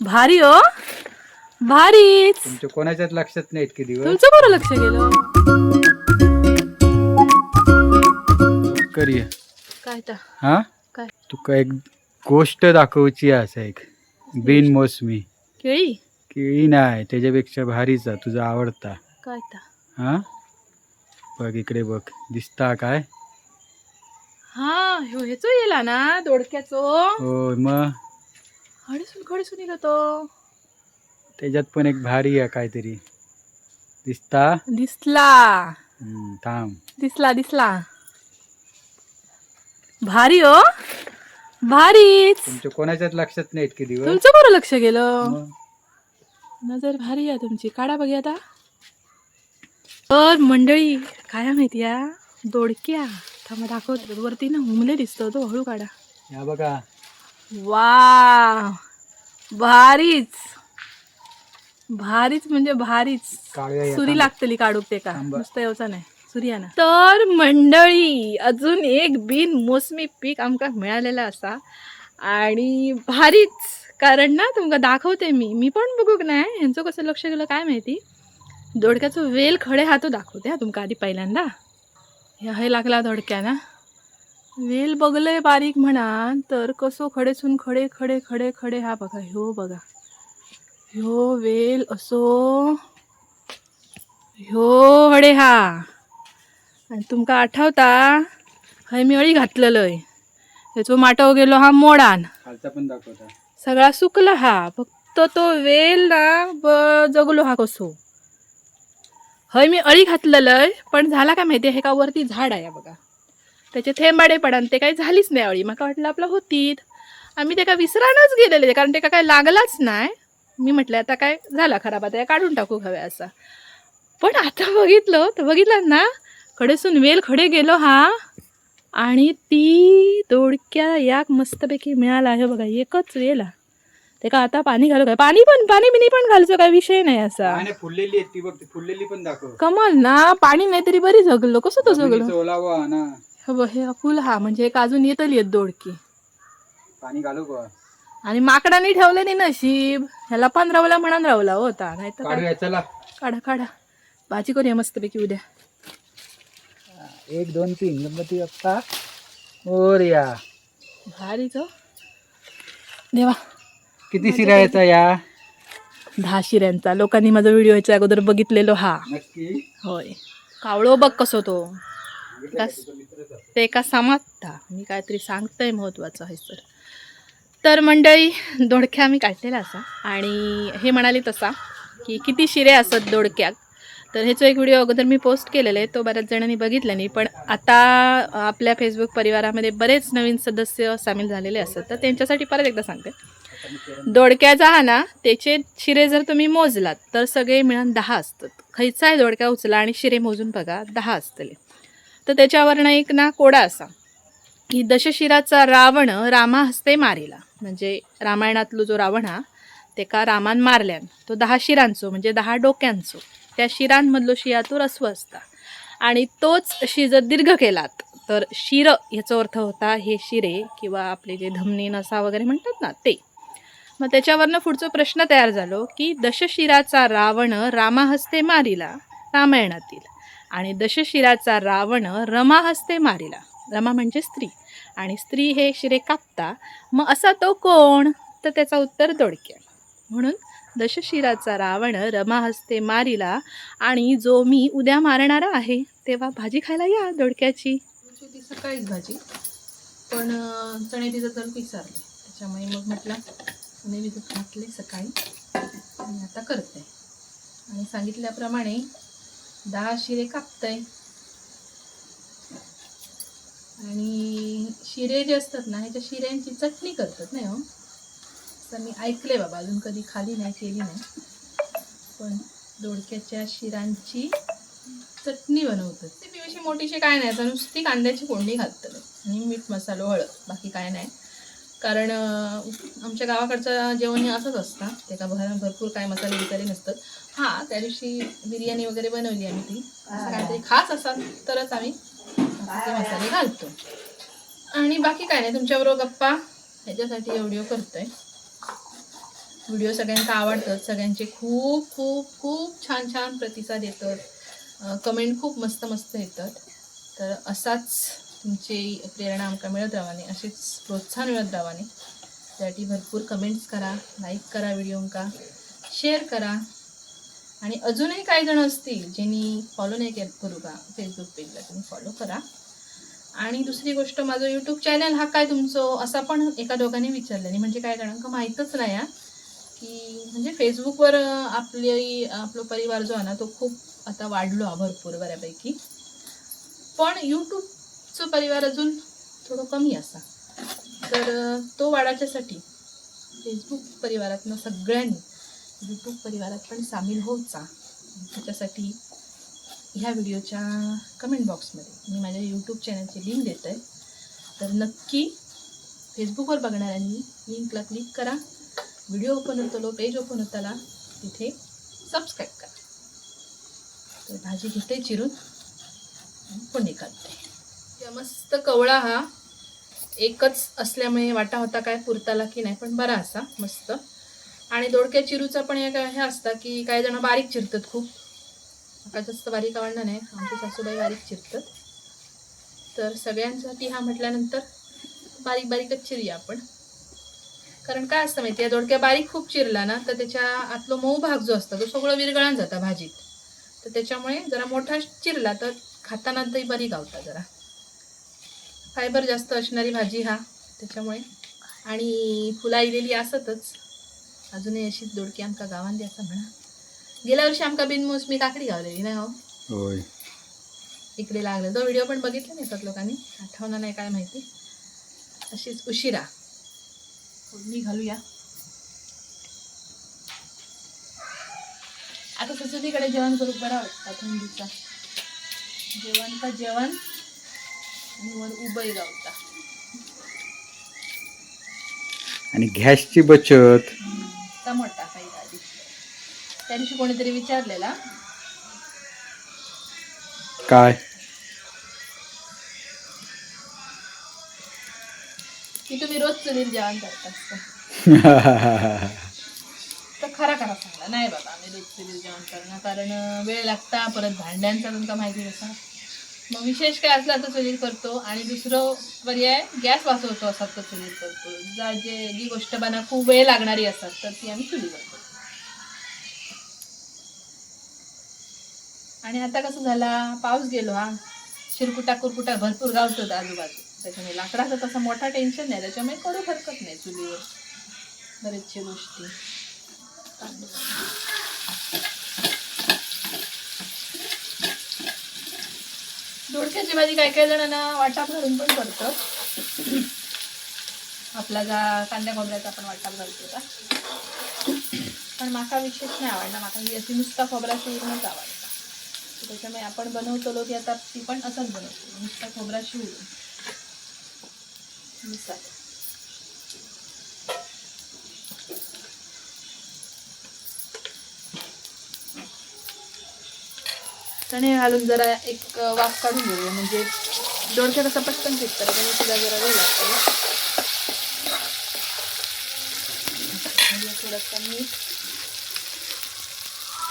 भारी हो. भारीच. तुमच्या कोणाच्याच लक्षात नाही इतके दिवस? तुमचं बरं लक्ष गेलं? करूया. काय तर हा? काय? तुका एक गोष्ट दाखवची असा एक. बिन मोसमी. केळी? केळी नाही त्याच्यापेक्षा भारीचा तुझा आवडता. काय तर हा? बघ इकडे बघ दिसता काय? हा ह्यो हेचो येला ना दोडक्याचो. हो मग? खडीसून खडीसून येलो तो त्याच्यात पण एक भारी आहे काहीतरी. दिसता? दिसला. हम्म, थांब. दिसला दिसला. भारी हो. भारीच. तुमच्या कोणाच्याच लक्षात नाही इतके दिवस? तुमचं बरं लक्ष गेलं. मग? नजर भारी आहे तुमची. काढा बघी आता. तर मंडळी काय माहिती या? दोडक्या. थांबा दाखवतो. वरती ना हुमले दिसतो तो हळू काढा. या बघा. वा भारीच. भारीच म्हणजे भारीच. सुरी. लागतली काढूक ते का. नुसतं येवचा नाही. सुरी ना तर मंडळी अजून एक बिन मोसमी पीक आमका मिळालेला असा. आणि भारीच. कारण ना तुमका दाखवते मी. मी पण बघूक नाही. ह्यांचं कसं लक्ष गेलं काय माहिती? दोडक्याचं वेल खडे हातो दाखवते हा तुमका आधी पहिल्यांदा. हे हे लागला दोडक्या ना वेल बघलंय बारीक म्हणा तर कसो खडेसून खडे खडे खडे खडे हा बघा ह्यो बघा. ह्यो वेल असो ह्यो हडे हा. आणि तुमका आठवता हय मी अळी घातलेलंय. ह्याचो माटो गेलो हा मोडान. सगळा सुकला हा फक्त तो वेल ना ब जगलो हा कसो. हय मी अळी घातलेलंय पण झाला काय माहिती हे का वरती झाड आहे बघा. त्याचे थेंबाडे पडान ते काही झालीच नाही अळी मला वाटलं आपलं होतीत? आम्ही ते का विसरानच गेलेले कारण ते काय लागलाच नाही. मी म्हटलं आता काय झाला खराब? आता काढून टाकू हव्या असा. पण आता बघितलं तर बघितलं ना कडेसून वेल खडे गेलो हा. आणि ती दोडक्या याक मस्तपैकी मिळाला आहे बघा एकच वेल. हा ते का आता पाणी घालू काय? पाणी पण पाणी बिनी पण घालचो काय विषय नाही असा. फुललेली आहे ती बघ फुललेली पण दाखव. कमाल ना पाणी नाही तरी बरी जगलो कसं तो जगलो ओलावा ना. हे हे फुल हा म्हणजे एक अजून येतली आहेत दोडकी. पाणी घालू का? आणि माकडाने ठेवले नाही नशीब. ह्याला पण रावला म्हणून रावला होता नाही तर चला. काढा काढा. भाजी करूया मस्तपैकी उद्या. एक दोन तीन. गणपती बाप्पा मोरया भारीच हो. देवा. किती शिरायचा या? दहा शिऱ्यांचा. लोकांनी माझा व्हिडिओ याच्या अगोदर बघितलेलो हा. नक्की. होय. कावळो बघ कसो तो. ते का समाजता मी काहीतरी सांगतंय महत्वाचं आहे सर तर मंडळी दोडक्या मी काढलेला असा. आणि हे म्हणाले तसा की किती शिरे असत दोडक्याक तर ह्याचा एक व्हिडिओ अगोदर मी पोस्ट केलेला आहे. तो बऱ्याच जणांनी बघितला नाही पण आता आपल्या फेसबुक परिवारामध्ये बरेच नवीन सदस्य सामील झालेले असतात. तर त्यांच्यासाठी परत एकदा सांगते. दोडक्याचा हा ना त्याचे शिरे जर तुम्ही मोजलात तर सगळे मिळून दहा असतात. खयचाय दोडक्या उचला आणि शिरे मोजून बघा दहा असतले. तर त्याच्यावरनं एक ना कोडा असा. की दशशिराचा रावण रामा हस्ते मारिला. म्हणजे रामायणातलो जो रावण हा तेका रामान मारल्यान तो दहा शिरांचो म्हणजे दहा डोक्यांचो. त्या शिरांमधलो शिया तो रस्व असता. आणि तोच शि जर दीर्घ केलात. तर शिर ह्याचा अर्थ होता हे शिरे किंवा आपले जे धमनी नसा वगैरे म्हणतात ना ते. मग त्याच्यावरनं पुढचा प्रश्न तयार झालो की दशशिराचा रावण रामाहस्ते मारिला रामायणातील. आणि दशशिराचा रावण रमाहस्ते मारिला. रमा म्हणजे स्त्री. आणि स्त्री हे शिरे कापता. मग असा तो कोण? तर त्याचा उत्तर दोडक्या म्हणून दशशिराचा रावण रमाहस्ते मारिला आणि जो मी उद्या मारणारा आहे तेव्हा भाजी खायला या दोडक्याची. ती सकाळीच भाजी. पण चणे तिचं तर विचारले त्याच्यामुळे मग म्हटलं चणे भिजत घातले सकाळी. आणि आता करते. आणि सांगितल्याप्रमाणे दहा शिरे कापतंय. आणि शिरे जे असतात ना ह्याच्या शिऱ्यांची चटणी करतात नाही हो. तर मी ऐकले बाबा अजून कधी खाली नाही केली नाही. पण दोडक्याच्या शिरांची चटणी बनवतात. ते पिवशी मोठीशी काय नाही तर नुसती कांद्याची फोडणी घालतात. आणि मीठ मसालो हळद बाकी काय नाही. कारण आमच्या गावाकडचं जेवण हे असंच असतं. ते का भर भरपूर काय मसाले बिसाले नसतात. हां त्या दिवशी बिर्याणी वगैरे बनवली आम्ही ती. असं काहीतरी खास असाल तरच आम्ही ते मसाले घालतो. आणि बाकी काय नाही तुमच्याबरोबर गप्पा. ह्याच्यासाठी व्हिडिओ करतोय. व्हिडिओ सगळ्यांना आवडतात. सगळ्यांचे खूप खूप खूप छान छान प्रतिसाद येतात. कमेंट खूप मस्त मस्त येतात. तर असाच तुमची प्रेरणा आमका मिळत रावाने असेच प्रोत्साहन मिळत रावाने. त्यासाठी भरपूर कमेंट्स करा लाईक करा व्हिडिओंका शेअर करा. आणि अजूनही काही जण असतील ज्यांनी फॉलो नाही केलं करू का फेसबुक पेजला तुम्ही फॉलो करा. आणि दुसरी गोष्ट माझं यूट्यूब चॅनल हा काय तुमचं असा पण एका दोघांनी विचारलं म्हणजे काय जणांक माहीतच नाही आहे की म्हणजे फेसबुकवर आपली आपला परिवार जो आहे ना तो खूप आता वाढलो हा भरपूर बऱ्यापैकी. पण जो परिवार अजून थोडं कमी असा. तर तो वाढायच्यासाठी फेसबुक परिवारातनं सगळ्यांनी यूट्यूब परिवारात पण सामील होचा जा त्याच्यासाठी ह्या व्हिडिओच्या कमेंट बॉक्समध्ये मी माझ्या यूट्यूब चॅनलची लिंक देत आहे तर नक्की फेसबुकवर बघणाऱ्यांनी लिंकला क्लिक करा. व्हिडिओ ओपन होतो पेज ओपन होताला तिथे सबस्क्राईब करा. तर भाजी घेते चिरून आणि काढते या मस्त कवळा हा एकच असल्यामुळे वाटा होता काय पुरताला की नाही पण बरा असा मस्त. आणि दोडक्या चिरूचा पण एक हे असतं की काही जण बारीक चिरतात खूप. आता जास्त बारीक आवडणार नाही आमच्या सासूबाई बारीक चिरतात. तर सगळ्यांसाठी हा म्हटल्यानंतर बारीक बारीकच चिरूया आपण. कारण काय असतं माहिती आहे दोडक्या बारीक खूप चिरला ना तर त्याच्या आतलो मऊ भाग जो असतो तो सगळं विरगळान जाता भाजीत. तर त्याच्यामुळे जरा मोठा चिरला तर खाताना तरी बरी गावता जरा. फायबर जास्त असणारी भाजी हा त्याच्यामुळे. आणि फुला इलेली असतच. अजूनही अशीच दोडकी आमका गावान द्यायचा म्हणा. गेल्या वर्षी आमका बिनमोसमी काकडी गावलेली नाही हो? इकडे लागलं. तो व्हिडिओ पण बघितला नाही तर लोकांनी? आठवणार नाही काय माहिती? अशीच उशिरा. फोडणी घालूया. आता सचुतीकडे जेवण करू बरा वाटतं. थंडीचा जेवण का जेवण? आणि वर उभय गावता. आणि गॅसची बचत. टमाटा काही आधी त्या दिवशी कोणीतरी विचारलेला. काय? की तुम्ही रोज चुलीर जेवण करता तर खरा खरा सांगला नाही बाबा आम्ही रोज चुलीर जेवण करणं कारण वेळ लागता परत भांड्यांचा तुमका माहिती कसा? मग विशेष काय असला तर चुलीर करतो आणि दुसरं पर्याय गॅस वाचवतो असतात तर चुलीर करतो. जा जे जी गोष्ट बना खूप वेळ लागणारी असतात तर ती आम्ही चुलीवर करतो. आणि आता कसं झाला पाऊस गेलो हा. शिरकुटा कुरकुटा भरपूर गावतो आजूबाजू. त्याच्यामुळे लाकडाचं तसा मोठा टेन्शन नाही त्याच्यामुळे करू हरकत नाही चुलीवर. बरेचशे गोष्टी. दोडक्याची भाजी काय काय जणांना वाटाप घालून पण करतो. आपला जा कांद्या खोबऱ्याचा आपण वाटाप घालतो का? पण माका विशेष नाही आवडला माका ही अशी नुसता खोबरा शिवूनच आवडता. त्याच्यामुळे आपण बनवतो की आता ती पण असंच बनवतो. नुसता खोबरा शिवून. नुसता चणे घालून जरा एक वाफ काढून घेऊया. म्हणजे दोडक्या कसं पटकन शिकतं त्याने तिला जरा वेळ लागतो. म्हणजे थोडंसं मीठ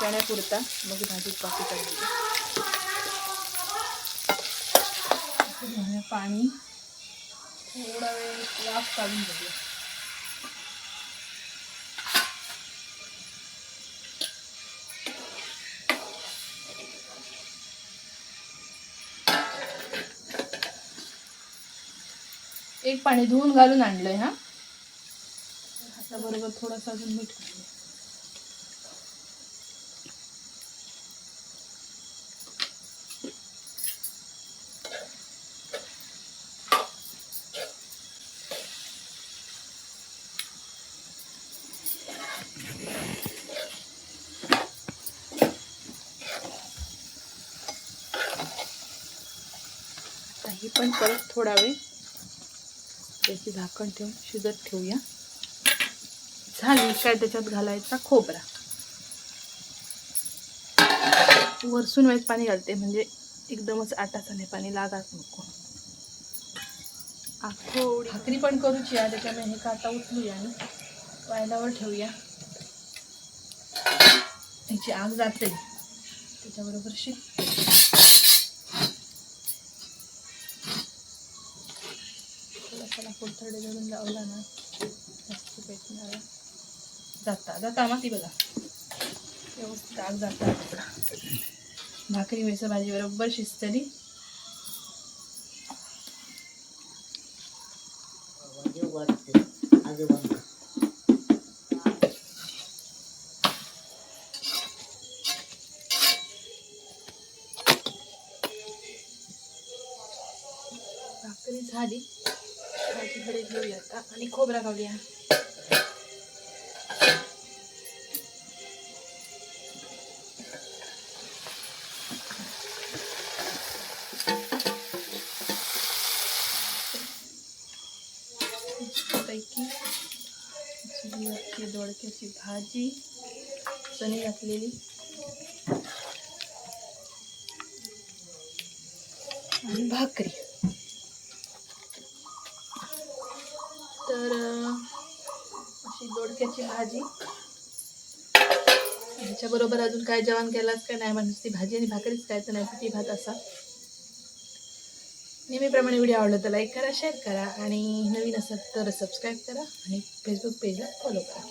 चण्यापुरता मग भाजीत बाकी काढली पाणी थोडा वेळ वाफ काढून घेऊया. एक पाणी धुवून घालून आणलंय हा. हाताबरोबर थोडंसं अजून मीठ घालूया ही पण परत थोडा वेळ त्याची झाकण ठेवून शिजत ठेवूया. झाली काय त्याच्यात घालायचा खोबरा. वरसून वेळेस पाणी घालते म्हणजे एकदमच आटाचं नाही पाणी लागाच नको. आखोडी भाकरी पण करूची आहे त्याच्यामुळे हे काटा आता उचलूया आणि वायलावर ठेवूया. ह्याची आग जाते. त्याच्याबरोबर शिक त्याला लाकूड धरून लावला ना जास्त पेटणार जाता जाता माती बघा. व्यवस्थित आग जाता. भाकरी मिरची भाजी बरोबर शिजतली भाकरी झाली. इकडे घेऊया आता आणि खोबरा खाऊया पैकी दोडक्याची भाजी चणी घातलेली. आणि भाकरी तर अं, अशी दोडक्याची भाजी. ह्याच्याबरोबर अजून काय जेवण केलास काय नाही म्हणजे ती भाजी आणि भाकरीच खायचं नाही ती भात असा. नेहमीप्रमाणे व्हिडिओ आवडला तर लाईक करा शेअर करा आणि नवीन असेल तर सबस्क्राईब करा आणि फेसबुक पेजला फॉलो करा.